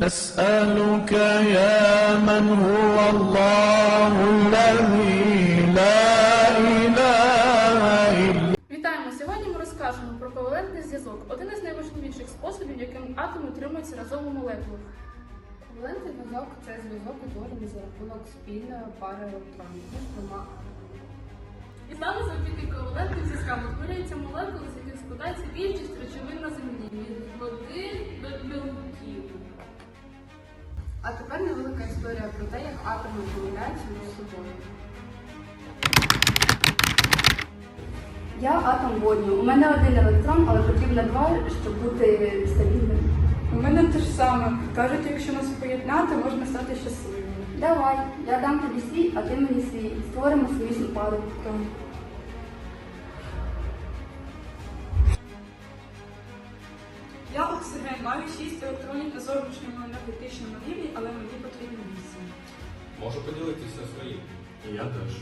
نسألك يا من هو الله الذي لا إله إلا Вітаємо! Сьогодні ми розкажемо про ковалентний зв'язок, один із найважливіших способів, яким атоми утримуються разом у молекулах. Ковалентний зв'язок це зв'язок, утворений за рахунок спільної пари електронів між двома І саме завдяки ковалентним зв'язкам утворюються молекули, з яких складається більшість речовин на землі від води а тепер невелика історія про те, як атоми домовляються між собою. Я атом водню. У мене один електрон, але потрібно два, щоб бути стабільним. У мене те ж саме. Кажуть, якщо нас поєднати, можна стати щасливим. Давай, я дам тобі свій, а ти мені свій. Створимо сумісну пару. Я маю 6 електронів на зовнішньому енергетичному рівні, але мені потрібно 8. Можу поділитися своїм. І я теж.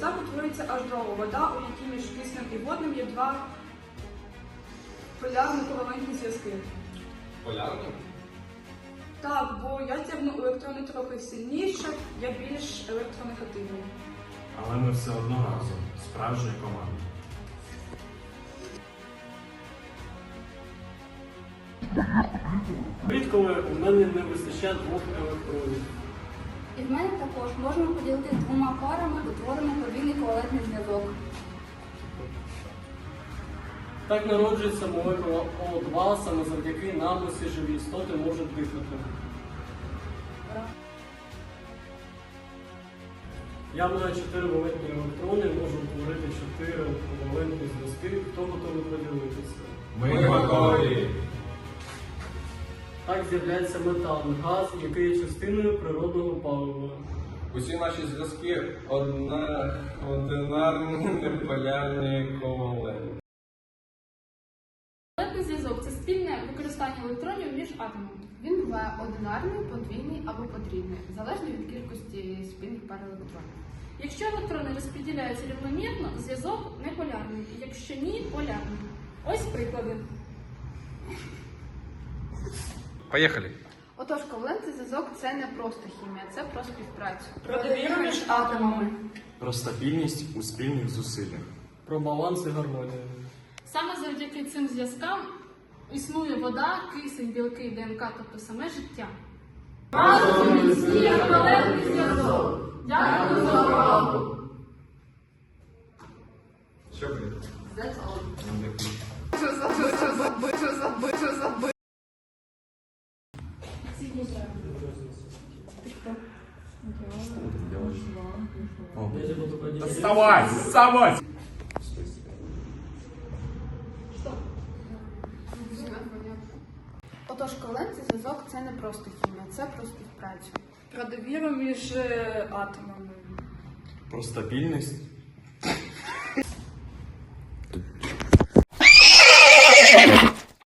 Так утворюється H2O, вода, у якій між киснем і водним є два полярні ковалентні зв'язки. Полярним? Так, бо я тягну електрони трохи сильніше, я більш електронегативний. Але ми все одно разом. Справжня команда. Рідколи у мене не вистачає двох електронів. І в мене також можемо поділити двома парами, утворимо подвійний ковалентний зв'язок. Так народжується молекула О2, саме завдяки нам усі живі істоти можуть дихати. Я маю 4 валентні електрони, можу утворити 4 валентні зв'язки. Хто готовий поділитися? Ми готові. Так з'являється метан, газ, який є частиною природного палива. Усі наші зв'язки одна, одинарні, неполярні ковалентні. Ковалентний зв'язок це спільне використання електронів між атомами. Він буває одинарний, подвійний або потрібний, залежно від кількості спільних пар електронів. Якщо електрони розподіляються рівномірно, зв'язок неполярний. Якщо ні, полярний. Ось приклади. Поїхали. Отож, ковалентний зв'язок це не просто хімія, це про співпрацю. Про довіру між атомами. Про стабільність у спільних зусиллях. Про баланс і гармонію. Саме завдяки цим зв'язкам існує вода, кисень, білки, ДНК, тобто саме життя. Що Только один. Вставай! Вставай! Отож, ковалентний зв'язок це не просто хімія, це про співпрацю. Про довіру між е, атомами. Про стабільність